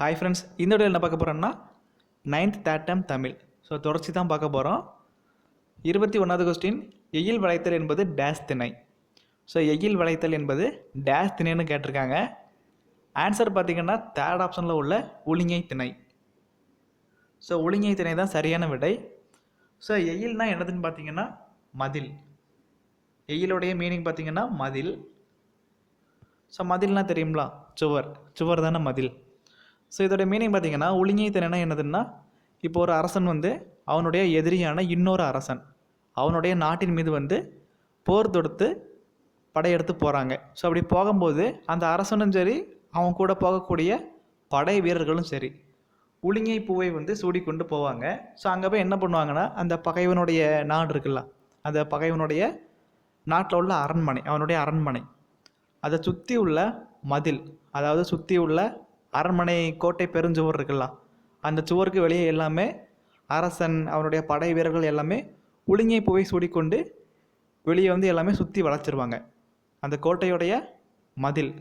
Hi friends இந்த video என்ன பார்க்க போகிறோம்னா ninth third time Tamil. So தொடர்ச்சி தான் பார்க்க போகிறோம் இருபத்தி ஒன்றாவது கொஸ்டின் எயில் வளைத்தல் என்பது டேஸ் திணை. ஸோ எயில் வளைத்தல் என்பது டேஸ் திணைன்னு கேட்டிருக்காங்க. ஆன்சர் பார்த்திங்கன்னா தேர்ட் ஆப்ஷனில் உள்ள ஒளிங்கை திணை. ஸோ ஒளிங்கை திணை தான் சரியான விடை. ஸோ எயில்னா என்னதுன்னு பார்த்தீங்கன்னா மதில். எயிலுடைய மீனிங் பார்த்திங்கன்னா மதில். ஸோ மதில்னால் தெரியுங்களா சுவர். சுவர் தானே மதில். ஸோ இதோட மீனிங் பார்த்தீங்கன்னா உளிங்கை திறனா என்னதுன்னா இப்போ ஒரு அரசன் வந்து அவனுடைய எதிரியான இன்னொரு அரசன் அவனுடைய நாட்டின் மீது வந்து போர் தொடுத்து படையெடுத்து போகிறாங்க ஸோ அப்படி போகும்போது அந்த அரசனும் சரி அவன் கூட போகக்கூடிய படை வீரர்களும் சரி உளிங்கை பூவை வந்து சூடிக்கொண்டு போவாங்க. ஸோ அங்கே போய் என்ன பண்ணுவாங்கன்னா அந்த பகைவனுடைய நாடு இருக்குல்ல அந்த பகைவனுடைய நாட்டில் உள்ள அரண்மனை அவனுடைய அரண்மனை அதை சுற்றி உள்ள மதில் அதாவது சுற்றி உள்ள அரண்மனை கோட்டை பெருஞ்சுவர் இருக்கலாம். அந்த சுவருக்கு வெளியே எல்லாமே அரசன் அவனுடைய படை வீரர்கள் எல்லாமே உளிங்கை புகை சூடிக்கொண்டு வெளியே வந்து எல்லாமே சுற்றி வளைச்சிருவாங்க அந்த கோட்டையுடைய மதில்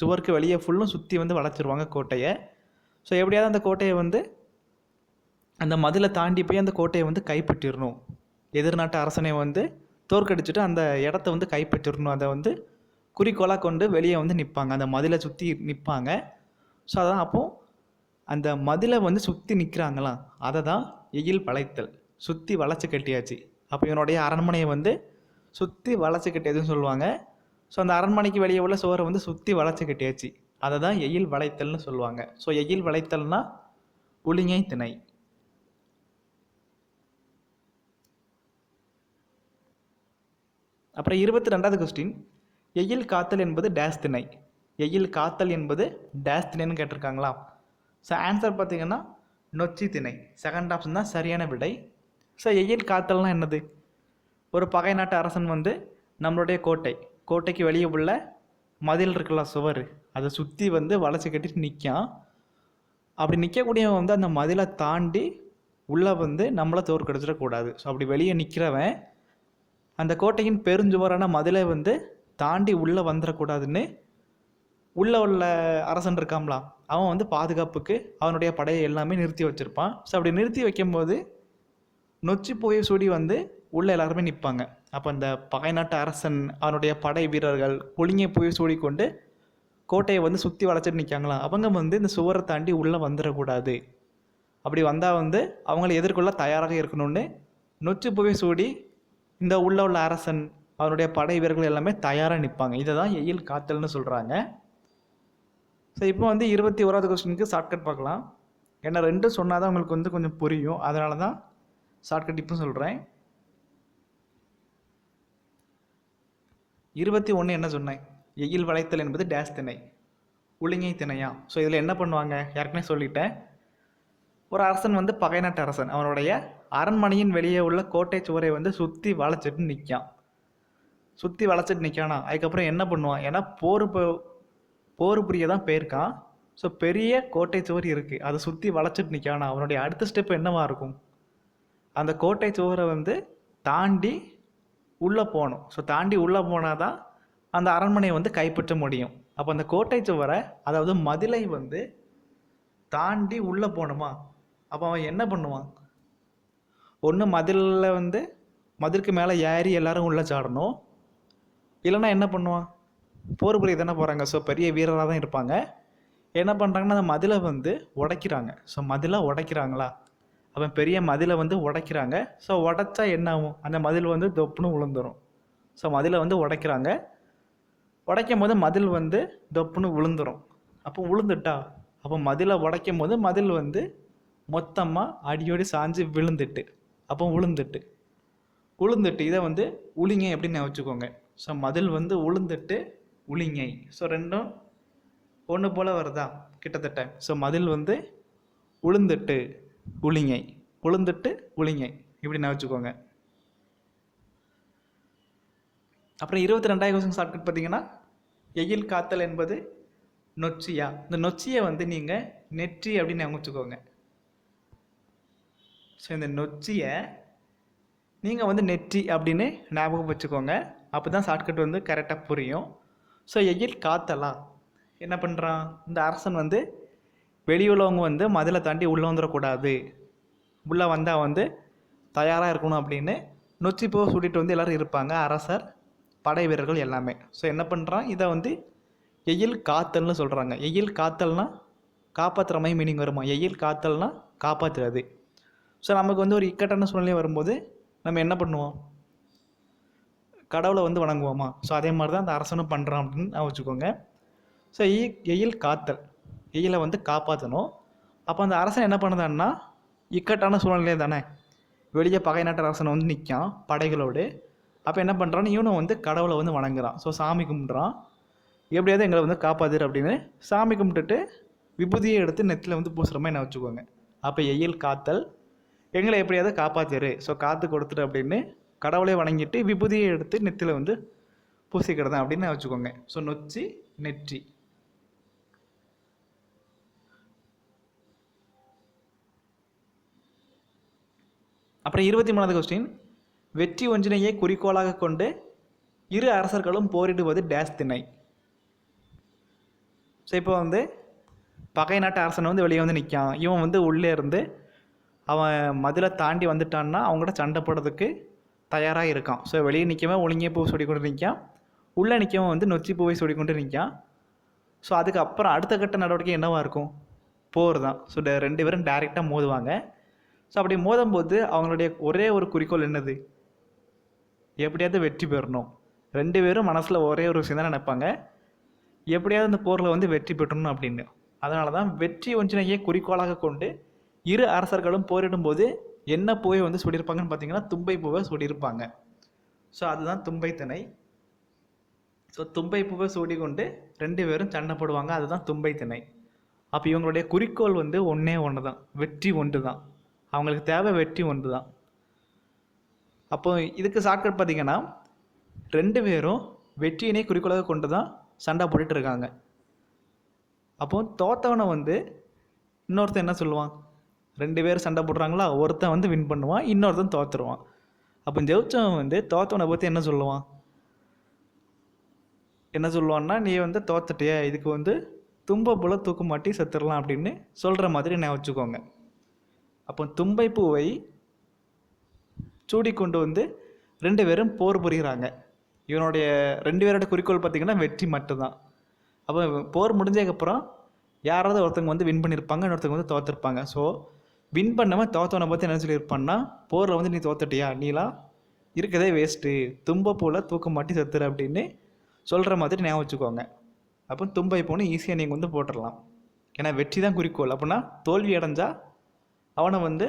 சுவருக்கு வெளியே ஃபுல்லும் சுற்றி வந்து வளைச்சிருவாங்க கோட்டையை. ஸோ எப்படியாவது அந்த கோட்டையை வந்து அந்த மதிலை தாண்டி போய் அந்த கோட்டையை வந்து கைப்பற்றிடணும். எதிர்நாட்டு அரசனை வந்து தோற்கடிச்சிட்டு அந்த இடத்த வந்து கைப்பற்றிடணும். அதை வந்து குறிக்கோளாக கொண்டு வெளியே வந்து நிற்பாங்க அந்த மதிலை சுற்றி நிற்பாங்க ஸோ அதான் அப்போது அந்த மதிலை வந்து சுற்றி நிற்கிறாங்களாம் அதை தான் எயில் வளைத்தல் சுற்றி வளைச்சி கட்டியாச்சு. அப்போ இவனுடைய அரண்மனையை வந்து சுற்றி வளைச்சி கட்டியதுன்னு சொல்லுவாங்க. ஸோ அந்த அரண்மனைக்கு வெளியே உள்ள சுவரை வந்து சுற்றி வளைச்சி கட்டியாச்சு. அதை தான் எயில் வளைத்தல்னு சொல்லுவாங்க. ஸோ எயில் வளைத்தல்னா உளிங்கை திணை. அப்புறம் இருபத்தி ரெண்டாவது கொஸ்டின் எயில் காத்தல் என்பது டேஸ் திணை. எயில் காத்தல் என்பது டேஸ் திணைன்னு கேட்டிருக்காங்களா? ஸோ ஆன்சர் பார்த்தீங்கன்னா நொச்சி திணை. செகண்ட் ஆப்ஷன் தான் சரியான விடை. ஸோ எயில் காத்தல்னால் என்னது? ஒரு பகை நாட்டு அரசன் வந்து நம்மளுடைய கோட்டை. கோட்டைக்கு வெளியே உள்ள மதில் இருக்குல்ல சுவர். அதை சுற்றி வந்து வளைச்சி கட்டிட்டு நிற்கான் அப்படி நிற்கக்கூடியவன் வந்து அந்த மதிலை தாண்டி உள்ளே வந்து நம்மளை தோற்கடிச்சிடக்கூடாது ஸோ அப்படி வெளியே நிற்கிறவன் அந்த கோட்டையின் பெருஞ்சுவரான மதிலை வந்து தாண்டி உள்ளே வந்துடக்கூடாதுன்னு உள்ளே உள்ள அரசன் இருக்காம்ல அவன் வந்து பாதுகாப்புக்கு அவனுடைய படையை எல்லாமே நிறுத்தி வச்சுருப்பான். ஸோ அப்படி நிறுத்தி வைக்கும்போது நொச்சி போய் சூடி வந்து உள்ளே எல்லாருமே நிற்பாங்க அப்போ அந்த பகை அரசன் அவனுடைய படை வீரர்கள் ஒளிங்கை போய் சூடிக்கொண்டு கோட்டையை வந்து சுற்றி வளைச்சிட்டு நிற்காங்களா அவங்க வந்து இந்த சுவரை தாண்டி உள்ளே வந்துடக்கூடாது. அப்படி வந்தால் வந்து அவங்கள எதிர்கொள்ள தயாராக இருக்கணும்னு நொச்சி போய் சூடி இந்த உள்ள உள்ள அரசன் அவனுடைய படை வீரர்கள் எல்லாமே தயாராக நிற்பாங்க இதை தான் எயில் காத்தல்னு சொல்கிறாங்க ஸோ இப்போ வந்து இருபத்தி ஓராவது கொஸ்டினுக்கு ஷார்ட்கட் பார்க்கலாம். ஏன்னா ரெண்டும் சொன்னால் தான் உங்களுக்கு வந்து கொஞ்சம் புரியும். அதனால தான் ஷார்ட்கட் இப்போ சொல்கிறேன் இருபத்தி ஒன்று என்ன சொன்னேன்? எயில் வளைத்தல் என்பது டேஸ் திணை உளிங்கை திணையா? ஸோ இதில் என்ன பண்ணுவாங்க? ஏற்கனவே சொல்லிட்டேன். ஒரு அரசன் வந்து பகை நாட்டு அரசன். அவனுடைய அரண்மனையின் வெளியே உள்ள கோட்டை சுவரை வந்து சுற்றி வளைச்சிட்டு நிற்கான். சுற்றி வளைச்சிட்டு நிற்கானா? அதுக்கப்புறம் என்ன பண்ணுவான்? ஏன்னா போர் போ- போர் புரிய தான் போயிருக்கான் ஸோ பெரிய கோட்டை சுவர் இருக்குது அதை சுற்றி வளைச்சிட்டு நிற்கானா அவனுடைய அடுத்த ஸ்டெப் என்னவா இருக்கும்? அந்த கோட்டை சுவரை வந்து தாண்டி உள்ளே போகணும். ஸோ தாண்டி உள்ளே போனால் தான் அந்த அரண்மனையை வந்து கைப்பற்ற முடியும். அப்போ அந்த கோட்டை சுவரை அதாவது மதிலை வந்து தாண்டி உள்ளே போகணுமா? அப்போ அவன் என்ன பண்ணுவான்? ஒன்று மதிலில் வந்து மதிலுக்கு மேலே ஏறி எல்லாரும் உள்ளே சாடணும். இல்லைன்னா என்ன பண்ணுவான்? போர் புரிய தானே போகிறாங்க ஸோ பெரிய வீரராக தான் இருப்பாங்க. என்ன பண்ணுறாங்கன்னா அந்த மதிலை வந்து உடைக்கிறாங்க. ஸோ மதிலை உடைக்கிறாங்களா? அவன் பெரிய மதிலை வந்து உடைக்கிறாங்க. ஸோ உடைச்சா என்ன ஆகும்? அந்த மதில் வந்து தொப்புன்னு விழுந்துரும் ஸோ மதிலை வந்து உடைக்கிறாங்க. உடைக்கும் போது மதில் வந்து தொப்புன்னு விழுந்துரும் அப்போ விழுந்துட்டா அப்போ மதிலை உடைக்கும் போது மதில் வந்து மொத்தமாக அடியோடி சாஞ்சு விழுந்துட்டு அப்போ விழுந்துட்டு உளுந்துட்டு இதை வந்து உளிங்க அப்படின்னு வச்சுக்கோங்க. ஸோ மதில் வந்து உளுந்துட்டு உளிங்கை ஸோ ரெண்டும் ஒன்று போல் வருதா? கிட்டத்தட்ட. ஸோ மதில் வந்து உளுந்துட்டு உளிங்கை உளுந்துட்டு உளிங்கை இப்படி நான் வச்சுக்கோங்க. அப்புறம் இருபத்தி ரெண்டாயிரம் கொஸ்டின் ஷார்ட்கட் பார்த்தீங்கன்னா எயில் காத்தல் என்பது நொச்சியா. இந்த நொச்சியை வந்து நீங்கள் நெற்றி அப்படின்னு ஞாபகம் வச்சுக்கோங்க. ஸோ இந்த நொச்சியை நீங்கள் வந்து நெற்றி அப்படின்னு ஞாபகம் வச்சுக்கோங்க. அப்போ தான் ஷார்ட்கட் வந்து கரெக்டாக புரியும். ஸோ எயில் காத்தலா என்ன பண்ணுறான் இந்த அரசன் வந்து வெளியுள்ளவங்க வந்து மதிலை தாண்டி உள்ளே வந்துடக்கூடாது உள்ளே வந்தால் வந்து தயாராக இருக்கணும் அப்படின்னு நொச்சிப்பூ சுட்டிட்டு வந்து எல்லோரும் இருப்பாங்க. அரசர் படை வீரர்கள் எல்லாமே. ஸோ என்ன பண்ணுறான் இதை வந்து எயில் காத்தல்னு சொல்கிறாங்க எயில் காத்தல்னா காப்பாற்றுற மாதிரி மீனிங் வருமா? எயில் காத்தல்னா காப்பாற்றுறது ஸோ நமக்கு வந்து ஒரு இக்கட்டான சூழ்நிலை வரும்போது நம்ம என்ன பண்ணுவோம்? கடவுளை வந்து வணங்குவோமா? ஸோ அதே மாதிரி தான் அந்த அரசனும் பண்ணுறான் அப்படின்னு நான் வச்சுக்கோங்க. ஸோ எய் எயில் காத்தல். எயிலை வந்து காப்பாற்றணும் அப்போ அந்த அரசன் என்ன பண்ணுதான்னா இக்கட்டான சூழ்நிலை தானே. வெளியே பகை நாட்டு அரசன் வந்து நிற்கான் படைகளோடு. அப்போ என்ன பண்ணுறான் இவனும் வந்து கடவுளை வந்து வணங்குறான். ஸோ சாமி கும்பிட்றான். எப்படியாவது எங்களை வந்து காப்பாத்துரு அப்படின்னு சாமி கும்பிட்டுட்டு விபூதியை எடுத்து நெத்தில் வந்து பூசுகிற மாதிரி என்ன வச்சுக்கோங்க. அப்போ எயில் காத்தல். எங்களை எப்படியாவது காப்பாத்திரு. ஸோ காற்று கொடுத்துரு அப்படின்னு கடவுளை வணங்கிட்டு விபூதியை எடுத்து நெத்தியில் வந்து பூசிக்கிறதா அப்படின்னு வச்சுக்கோங்க. ஸோ நொச்சி நெற்றி. அப்புறம் இருபத்தி மூணாவது கொஸ்டின் வெற்றி ஒன்றினையே குறிக்கோளாக கொண்டு இரு அரசர்களும் போரிடுவது டேஸ் திணை. ஸோ இப்போ வந்து பகை நாட்டு அரசன் வந்து வெளியே வந்து நிற்கான். இவன் வந்து உள்ளே இருந்து அவன் மதிலை தாண்டி வந்துட்டான்னா அவங்கள்ட்ட சண்டை போடுறதுக்கு தயாராக இருக்கான். ஸோ வெளியே நிற்கவன் ஒழுங்கே பூ சொல்லி கொண்டு நிற்கான் உள்ளே நிற்கவன் வந்து நொச்சி பூவை சொல்லி கொண்டு நிற்கான் ஸோ அதுக்கப்புறம் அடுத்த கட்ட நடவடிக்கை என்னவாக இருக்கும்? போர் தான். ஸோ ரெண்டு பேரும் டைரெக்டாக மோதுவாங்க. ஸோ அப்படி மோதும்போது அவங்களுடைய ஒரே ஒரு குறிக்கோள் என்னது? எப்படியாவது வெற்றி பெறணும். ரெண்டு பேரும் மனசில் ஒரே ஒரு விஷயம் தான் நினைப்பாங்க. எப்படியாவது இந்த போரில் வந்து வெற்றி பெற்றணும் அப்படின்னு. அதனால தான் வெற்றி ஒன்றினையே குறிக்கோளாக கொண்டு இரு அரசர்களும் போரிடும்போது என்ன பூவை வந்து சுடியிருப்பாங்கன்னு பார்த்தீங்கன்னா தும்பை பூவை சொல்லியிருப்பாங்க ஸோ அதுதான் தும்பை திணை. ஸோ தும்பை பூவை சூடி கொண்டு ரெண்டு பேரும் சண்டை போடுவாங்க. அதுதான் தும்பை திணை. அப்போ இவங்களுடைய குறிக்கோள் வந்து ஒன்றே ஒன்று தான் வெற்றி ஒன்று தான் அவங்களுக்கு தேவை வெற்றி ஒன்று தான் அப்போ இதுக்கு ஷார்ட்கட் பார்த்தீங்கன்னா ரெண்டு பேரும் வெற்றியினை குறிக்கோளாக கொண்டு தான் சண்டை போட்டுட்டு இருக்காங்க. அப்போ தோத்தவனை வந்து இன்னொருத்தன் என்ன சொல்லுவான்? ரெண்டு பேர் சண்டை போடுறாங்களா? ஒருத்தன் வந்து வின் பண்ணுவான் இன்னொருத்தன் தோத்துருவான். அப்போ ஜெயிச்சவன் வந்து தோத்தவனை பற்றி என்ன சொல்லுவான்? என்ன சொல்லுவான்னா நீ வந்து தோத்துட்டிய இதுக்கு வந்து தும்ப புல தூக்கு மாட்டி செத்துடலாம் அப்படின்னு சொல்கிற மாதிரி நான் வச்சுக்கோங்க. அப்போ தும்பை பூவை சூடி கொண்டு வந்து ரெண்டு பேரும் போர் புரிகிறாங்க. இவனுடைய ரெண்டு பேரோட குறிக்கோள் பார்த்திங்கன்னா வெற்றி மட்டும்தான். அப்போ போர் முடிஞ்சதுக்கப்புறம் யாராவது ஒருத்தவங்க வந்து வின் பண்ணியிருப்பாங்க இன்னொருத்தவங்க வந்து தோற்றுருப்பாங்க ஸோ வின் பண்ணவன் தோத்தவனை பற்றி என்ன சொல்லியிருப்பான்னா போரில் வந்து நீ தோத்துட்டியா? நீலாம் இருக்கதே வேஸ்ட்டு தும்ப போல் தூக்க மாட்டி செத்துற அப்படின்னு சொல்கிற மாதிரி ஞாபகம் வச்சுக்கோங்க. அப்போ தும்பை போன்னு ஈஸியாக நீங்கள் வந்து போட்டுடலாம். ஏன்னா வெற்றி தான் குறிக்கோள். அப்படின்னா தோல்வி அடைஞ்சா அவனை வந்து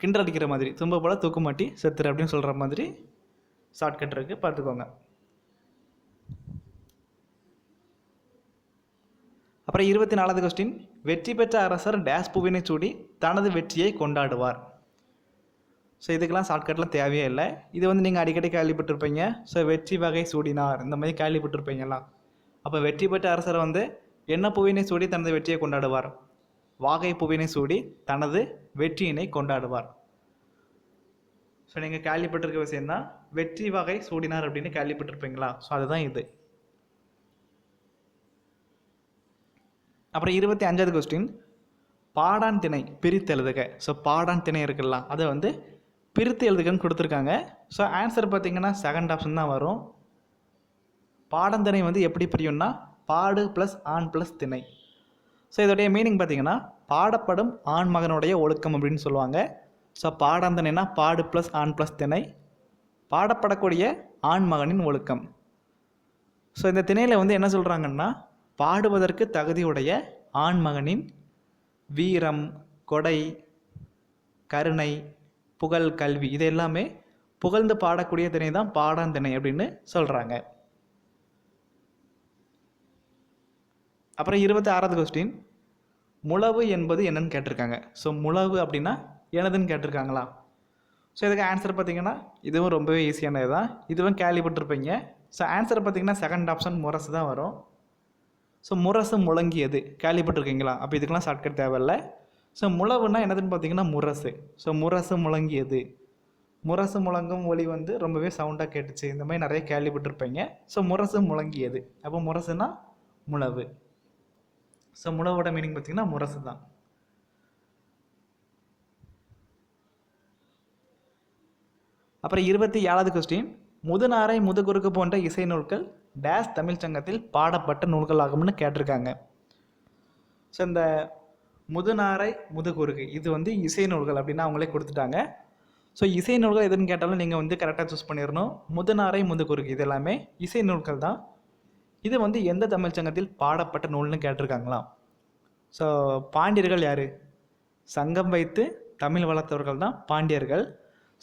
கிண்டல் அடிக்கிற மாதிரி தும்ப போல் தூக்க மாட்டி செத்துற அப்படின்னு சொல்கிற மாதிரி ஷார்ட்கட் இருக்குது பார்த்துக்கோங்க. அப்புறம் இருபத்தி நாலாவது கொஸ்டின் வெற்றி பெற்ற அரசர் டேஸ் பூவினை சூடி தனது வெற்றியை கொண்டாடுவார். ஸோ இதுக்கெல்லாம் ஷார்ட்கட்லாம் தேவையே இல்லை. இது வந்து நீங்கள் அடிக்கடி கேள்விப்பட்டிருப்பீங்க. ஸோ வெற்றி வகை சூடினார். இந்த மாதிரி கேள்விப்பட்டிருப்பீங்கலாம் அப்போ வெற்றி பெற்ற அரசர் வந்து என்ன பூவினை சூடி தனது வெற்றியை கொண்டாடுவார்? வாகை பூவினை சூடி தனது வெற்றியினை கொண்டாடுவார். ஸோ நீங்கள் கேள்விப்பட்டிருக்க விஷயம்தான் வெற்றி வகை சூடினார் அப்படின்னு கேள்விப்பட்டிருப்பீங்களா? ஸோ அதுதான் இது. அப்புறம் இருபத்தி அஞ்சாவது கொஸ்டின் பாடான் திணை பிரித்து எழுதுக. ஸோ பாடான் திணை இருக்கலாம் அதை வந்து பிரித்து எழுதுகன்னு கொடுத்துருக்காங்க. ஸோ ஆன்சர் பார்த்திங்கன்னா செகண்ட் ஆப்ஷன் தான் வரும். பாடந்திணை வந்து எப்படி பிரியும்னா பாடு ப்ளஸ் ஆண் ப்ளஸ் திணை. ஸோ இதோடைய மீனிங் பார்த்திங்கன்னா பாடப்படும் ஆண் மகனுடைய ஒழுக்கம் அப்படின்னு சொல்லுவாங்க. ஸோ பாடாந்தனைனா பாடு ப்ளஸ் ஆண் ப்ளஸ் திணை. பாடப்படக்கூடிய ஆண் மகனின் ஒழுக்கம். ஸோ இந்த திணையில் வந்து என்ன சொல்கிறாங்கன்னா பாடுவதற்கு தகுதியுடைய ஆண் மகனின் வீரம் கொடை கருணை புகழ் கல்வி இது எல்லாமே புகழ்ந்து பாடக்கூடிய திணை தான் பாடாந்திணை அப்படின்னு சொல்கிறாங்க அப்புறம் இருபத்தி ஆறாவது கொஸ்டின் முழவு என்பது என்னன்னு கேட்டிருக்காங்க. ஸோ முழவு அப்படின்னா எனதுன்னு கேட்டிருக்காங்களா? ஸோ இதுக்கு ஆன்சர் பார்த்தீங்கன்னா இதுவும் ரொம்பவே ஈஸியானது தான் இதுவும் கேள்விப்பட்டிருப்பீங்க. ஸோ ஆன்சர் பார்த்தீங்கன்னா செகண்ட் ஆப்ஷன் முரசு தான் வரும். ஸோ முரசு முழங்கியது. கேள்விப்பட்டிருக்கீங்களா? அப்போ இதுக்கெல்லாம் ஷார்ட்கட் தேவையில்லை. ஸோ முழவுன்னா என்னதுன்னு பார்த்தீங்கன்னா முரசு. ஸோ முரசு முழங்கியது. முரசு முழங்கும் ஒளி வந்து ரொம்பவே சவுண்டாக கேட்டுச்சு. இந்த மாதிரி நிறைய கேள்விப்பட்டிருப்பீங்க. ஸோ முரசு முழங்கியது. அப்போ முரசுனா முழவு. ஸோ முழவோட மீனிங் பார்த்தீங்கன்னா முரசு தான். அப்புறம் இருபத்தி ஏழாவது கொஸ்டின் முதுநாரை முதுகுறுக்கு போன்ற இசை நூல்கள் டேஸ் தமிழ் சங்கத்தில் பாடப்பட்ட நூல்கள் ஆகும்னு கேட்டிருக்காங்க. ஸோ இந்த முதுநாரை முதுகுருகு இது வந்து இசை நூல்கள் அப்படின்னு அவங்களே கொடுத்துட்டாங்க. ஸோ இசை நூல்கள் எதுன்னு கேட்டாலும் நீங்கள் வந்து கரெக்டாக சூஸ் பண்ணிடணும். முதுநாரை முதுகுருகு இது எல்லாமே இசை நூல்கள் தான். இது வந்து எந்த தமிழ் சங்கத்தில் பாடப்பட்ட நூல்னு கேட்டிருக்காங்களாம். ஸோ பாண்டியர்கள் யார்? சங்கம் வைத்து தமிழ் வளர்த்தவர்கள் தான் பாண்டியர்கள்.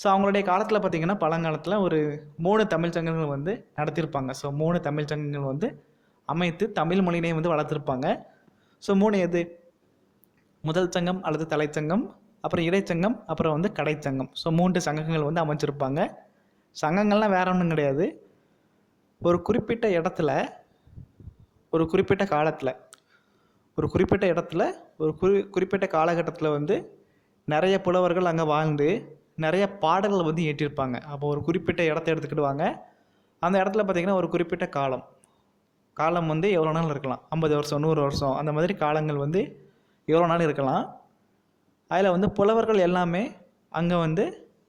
ஸோ அவங்களுடைய காலத்தில் பார்த்திங்கன்னா பழங்காலத்தில் ஒரு மூணு தமிழ் சங்கங்கள் வந்து நடத்தியிருப்பாங்க ஸோ மூணு தமிழ் சங்கங்கள் வந்து அமைத்து தமிழ் மொழியினை வந்து வளர்த்துருப்பாங்க. ஸோ மூணு எது? முதல் சங்கம் அல்லது தலைச்சங்கம் அப்புறம் இடைச்சங்கம் அப்புறம் வந்து கடைச்சங்கம். ஸோ மூன்று சங்கங்கள் வந்து அமைச்சிருப்பாங்க. சங்கங்கள்லாம் வேற ஒன்றும் கிடையாது. ஒரு குறிப்பிட்ட இடத்துல ஒரு குறிப்பிட்ட காலத்தில் ஒரு குறிப்பிட்ட இடத்துல ஒரு குறி குறிப்பிட்ட காலகட்டத்தில் வந்து நிறைய புலவர்கள் அங்கே வாழ்ந்து நிறைய பாடல்கள் வந்து ஏற்றிருப்பாங்க. அப்போ ஒரு குறிப்பிட்ட இடத்த எடுத்துக்கிடுவாங்க. அந்த இடத்துல பார்த்திங்கன்னா ஒரு குறிப்பிட்ட காலம். காலம் வந்து எவ்வளோ நாள் இருக்கலாம்? ஐம்பது வருஷம் நூறு வருஷம் அந்த மாதிரி காலங்கள் வந்து எவ்வளோ நாள் இருக்கலாம்? அதில் வந்து புலவர்கள் எல்லாமே அங்கே வந்து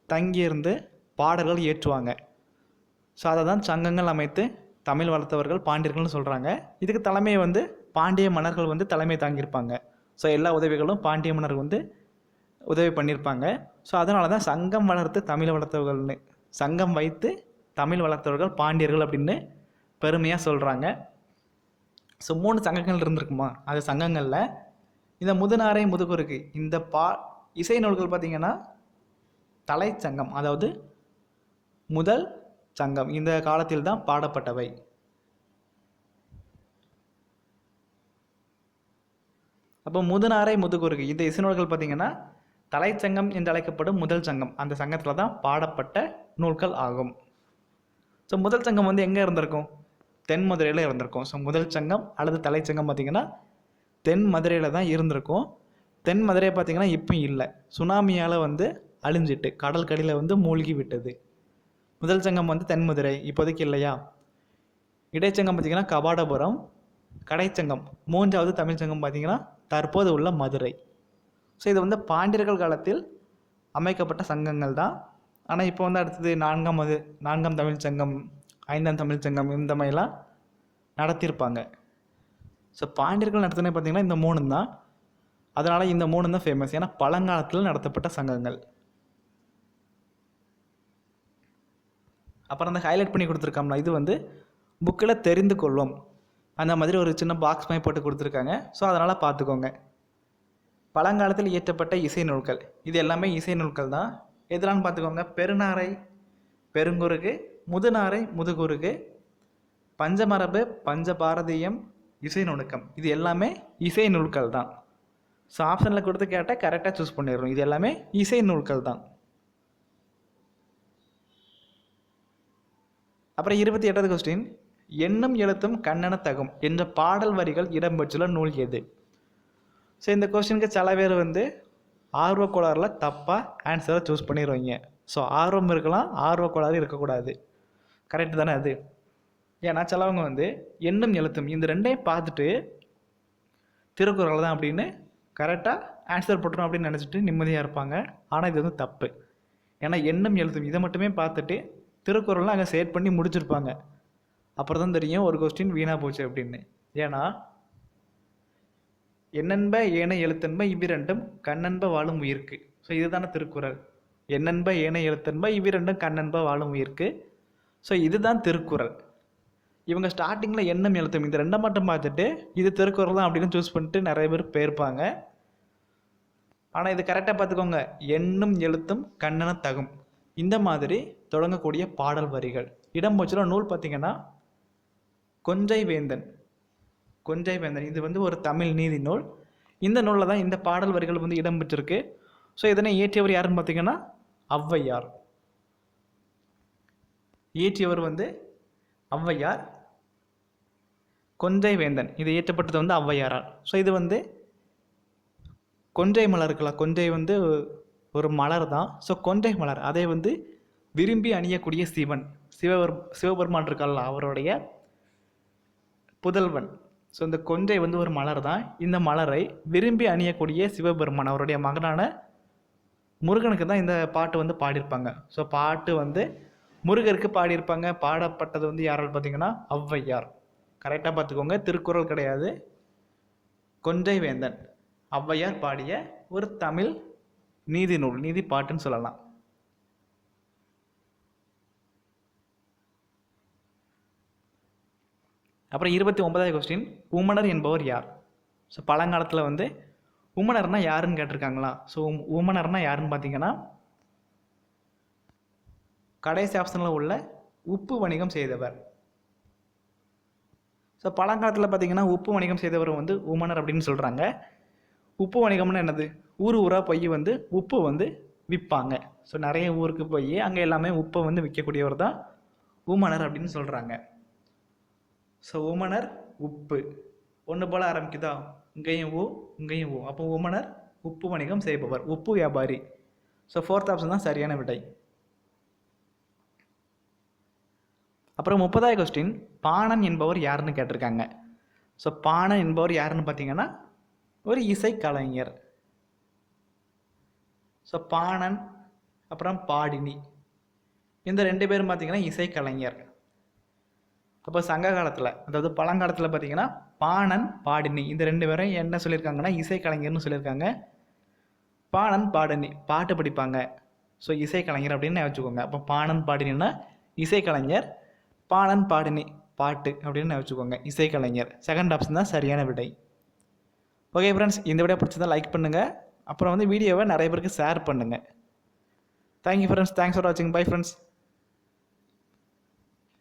தங்கியிருந்து பாடல்கள் ஏற்றுவாங்க. ஸோ அதை தான் சங்கங்கள் அமைத்து தமிழ் வளர்த்தவர்கள் பாண்டியர்கள்னு சொல்கிறாங்க இதுக்கு தலைமை வந்து பாண்டிய மன்னர்கள் வந்து தலைமை தாங்கியிருப்பாங்க. ஸோ எல்லா உதவிகளும் பாண்டிய மன்னர் வந்து உதவி பண்ணியிருப்பாங்க. ஸோ அதனால தான் சங்கம் வளர்த்து தமிழ் வளர்த்தவர்கள்னு. சங்கம் வைத்து தமிழ் வளர்த்தவர்கள் பாண்டியர்கள் அப்படின்னு பெருமையாக சொல்கிறாங்க ஸோ மூணு சங்கங்கள் இருந்திருக்குமா? அது சங்கங்களில். இந்த முதுநாரை முதுகுருக்கு இந்த பா இசை நூல்கள் பார்த்திங்கன்னா தலைச்சங்கம் அதாவது முதல் சங்கம். இந்த காலத்தில் தான் பாடப்பட்டவை. அப்போ முதுநாரை முதுகுருக்கு இந்த இசை நூல்கள் பார்த்திங்கன்னா தலைச்சங்கம் என்று அழைக்கப்படும் முதல் சங்கம். அந்த சங்கத்தில் தான் பாடப்பட்ட நூல்கள் ஆகும். ஸோ முதல் சங்கம் வந்து எங்கே இருந்திருக்கும்? தென் மதுரையில் இருந்திருக்கும். ஸோ முதல் சங்கம் அல்லது தலைச்சங்கம் பார்த்திங்கன்னா தென் மதுரையில் தான் இருந்திருக்கும். தென் மதுரையை பார்த்திங்கன்னா இப்போ இல்லை. சுனாமியால் வந்து அழிஞ்சிட்டு கடல் கடியில் வந்து மூழ்கி விட்டது. முதல் சங்கம் வந்து தென் மதுரை. இப்போதைக்கு இல்லையா? இடைச்சங்கம் பார்த்திங்கன்னா கபாடபுரம். கடைச்சங்கம். மூன்றாவது தமிழ் சங்கம் பார்த்திங்கன்னா தற்போது உள்ள மதுரை. ஸோ இது வந்து பாண்டியர்கள் காலத்தில் அமைக்கப்பட்ட சங்கங்கள் தான். ஆனால் இப்போ வந்து அடுத்தது நான்காம் அது நான்காம் தமிழ் சங்கம் ஐந்தாம் தமிழ் சங்கம் இந்த மாதிரிலாம் நடத்தியிருப்பாங்க. ஸோ பாண்டியர்கள் நடத்தினே பார்த்திங்கன்னா இந்த மூணு தான். அதனால் இந்த மூணு தான் ஃபேமஸ் ஏன்னா பழங்காலத்தில் நடத்தப்பட்ட சங்கங்கள். அப்புறம் அந்த ஹைலைட் பண்ணி கொடுத்துருக்காம்னா இது வந்து புக்கில் தெரிந்து கொள்ளும் அந்த மாதிரி ஒரு சின்ன பாக்ஸ் மாதிரி போட்டு கொடுத்துருக்காங்க. ஸோ அதனால் பார்த்துக்கோங்க. பழங்காலத்தில் இயற்றப்பட்ட இசை நூல்கள். இது எல்லாமே இசை நூல்கள் தான். எதெல்லாம் பார்த்துக்கோங்க? பெருநாரை பெருங்குறுகு முதுநாரை முதுகுறுகு பஞ்சமரபு பஞ்சபாரதியம் இசை நுணுக்கம். இது எல்லாமே இசை நூல்கள் தான். ஸோ ஆப்ஷனில் கொடுத்து கேட்டால் கரெக்டாக சூஸ் பண்ணிடுறோம் இது எல்லாமே இசை நூல்கள் தான். அப்புறம் இருபத்தி எட்டாவது கொஸ்டின் எண்ணும் எழுத்தும் கண்ணென தகும் என்ற பாடல் வரிகள் இடம்பெற்றுள்ள நூல் எது? ஸோ இந்த கொஸ்டினுக்கு சில பேர் வந்து ஆர்வக்கோளாறில் தப்பாக ஆன்சரை சூஸ் பண்ணிடுவீங்க ஸோ ஆர்வம் இருக்கலாம் ஆர்வக்கோளாறு இருக்கக்கூடாது. கரெக்டு தானே அது? ஏன்னா சிலவங்க வந்து எண்ணும் எழுத்தும் இந்த ரெண்டையும் பார்த்துட்டு திருக்குறள் தான் அப்படின்னு கரெக்டாக ஆன்சர் போட்டுரும் அப்படின்னு நினச்சிட்டு நிம்மதியாக இருப்பாங்க. ஆனால் இது வந்து தப்பு. ஏன்னா எண்ணம் எழுத்தும் இதை மட்டுமே பார்த்துட்டு திருக்குறள்லாம் அங்கே சேட் பண்ணி முடிச்சிருப்பாங்க. அப்புறம் தான் தெரியும் ஒரு கொஸ்டின் வீணாக போச்சு அப்படின்னு. ஏன்னா என்னென்ப ஏன எழுத்தன்ப இவ்விரண்டும் கண்ணன்ப வாழும் உயிர்க்கு. ஸோ இதுதானே திருக்குறள். என்னென்ப ஏன எழுத்தன்ப இவ்விரண்டும் கண்ணன்ப வாழும் உயிர்க்கு. ஸோ இதுதான் திருக்குறள். இவங்க ஸ்டார்டிங்கில் எண்ணம் எழுத்தும் இந்த ரெண்டை மட்டும் பார்த்துட்டு இது திருக்குறள் தான் அப்படின்னு சூஸ் பண்ணிட்டு நிறைய பேர் போயிருப்பாங்க ஆனால் இது கரெக்டாக பார்த்துக்கோங்க. எண்ணும் எழுத்தும் கண்ணன தகும். இந்த மாதிரி தொடங்கக்கூடிய பாடல் வரிகள். இடம்பெற்றுள்ள நூல் பார்த்திங்கன்னா கொஞ்சை வேந்தன். கொஞ்சை வேந்தன். இது வந்து ஒரு தமிழ் நீதி நூல். இந்த நூலில் தான் இந்த பாடல் வரிகள் வந்து இடம்பெற்றிருக்கு. ஸோ இதனை இயற்றியவர் யாருன்னு பார்த்தீங்கன்னா ஔவையார். இயற்றியவர் வந்து ஔவையார். கொஞ்சை வேந்தன். இது இயற்றப்பட்டது வந்து ஔவையாரால். ஸோ இது வந்து கொன்றை மலர் இருக்கலாம் கொன்றை வந்து ஒரு மலர் தான். ஸோ கொன்றை மலர். அதை வந்து விரும்பி அணியக்கூடிய சிவன். சிவபெரு சிவபெருமான் இருக்கல்ல அவருடைய புதல்வன். ஸோ இந்த கொஞ்சை வந்து ஒரு மலர் தான். இந்த மலரை விரும்பி அணியக்கூடிய சிவபெருமான் அவருடைய மகனான முருகனுக்கு தான் இந்த பாட்டு வந்து பாடியிருப்பாங்க. ஸோ பாட்டு வந்து முருகருக்கு பாடியிருப்பாங்க. பாடப்பட்டது வந்து யாரால் பார்த்தீங்கன்னா ஔவையார். கரெக்டாக பார்த்துக்கோங்க. திருக்குறள் கிடையாது. கொன்றை வேந்தன். ஔவையார் பாடிய ஒரு தமிழ் நீதி நூல் நீதி பாட்டுன்னு சொல்லலாம். அப்புறம் இருபத்தி ஒன்பதாவது கொஸ்டின் உமனர் என்பவர் யார்? ஸோ பழங்காலத்தில் வந்து உமனர்னால் யாருன்னு கேட்டிருக்காங்களா? ஸோ உமனர்னால் யாருன்னு பார்த்தீங்கன்னா கடைசி ஆப்ஷனில் உள்ள உப்பு வணிகம் செய்தவர். ஸோ பழங்காலத்தில் பார்த்தீங்கன்னா உப்பு வணிகம் செய்தவர் வந்து உமனர் அப்படின்னு சொல்கிறாங்க உப்பு வணிகம்னு என்னது? ஊர் ஊராக போய் வந்து உப்பு வந்து விற்பாங்க. ஸோ நிறைய ஊருக்கு போய் அங்கே எல்லாமே உப்பை வந்து விற்கக்கூடியவர் தான் உமனர் அப்படின்னு சொல்கிறாங்க ஸோ உமனர் உப்பு. ஒன்று போல் ஆரம்பிக்குதா? இங்கேயும் ஊ இங்கேயும் ஊ அப்போ உமனர் உப்பு வணிகம் செய்பவர். உப்பு வியாபாரி. ஸோ ஃபோர்த் ஆப்ஷன் தான் சரியான விடை. அப்புறம் முப்பதாவது கொஸ்டின் பாணன் என்பவர் யாருன்னு கேட்டிருக்காங்க. ஸோ பாணன் என்பவர் யாருன்னு பார்த்தீங்கன்னா ஒரு இசைக்கலைஞர். ஸோ பாணன் அப்புறம் பாடினி. இந்த ரெண்டு பேரும் பார்த்தீங்கன்னா இசைக்கலைஞர். அப்போ சங்க காலத்தில் அதாவது பழங்காலத்தில் பார்த்தீங்கன்னா பாணன் பாடினி இந்த ரெண்டு பேரும் என்ன சொல்லியிருக்காங்கன்னா இசைக்கலைஞர்னு சொல்லியிருக்காங்க. பாணன் பாடினி பாட்டு படிப்பாங்க. ஸோ இசைக்கலைஞர் அப்படின்னு வச்சுக்கோங்க. அப்போ பாணன் பாடினின்னா இசைக்கலைஞர் பாணன் பாடினி பாட்டு அப்படின்னு வச்சுக்கோங்க. இசைக்கலைஞர். செகண்ட் ஆப்ஷன் தான் சரியான விடை. ஓகே ஃப்ரெண்ட்ஸ் இந்த விடையை பிடிச்சதா லைக் பண்ணுங்கள் அப்புறம் வந்து வீடியோவை நிறைய பேருக்கு ஷேர் பண்ணுங்கள் thank you friends thanks for வாட்சிங் பை ஃப்ரெண்ட்ஸ்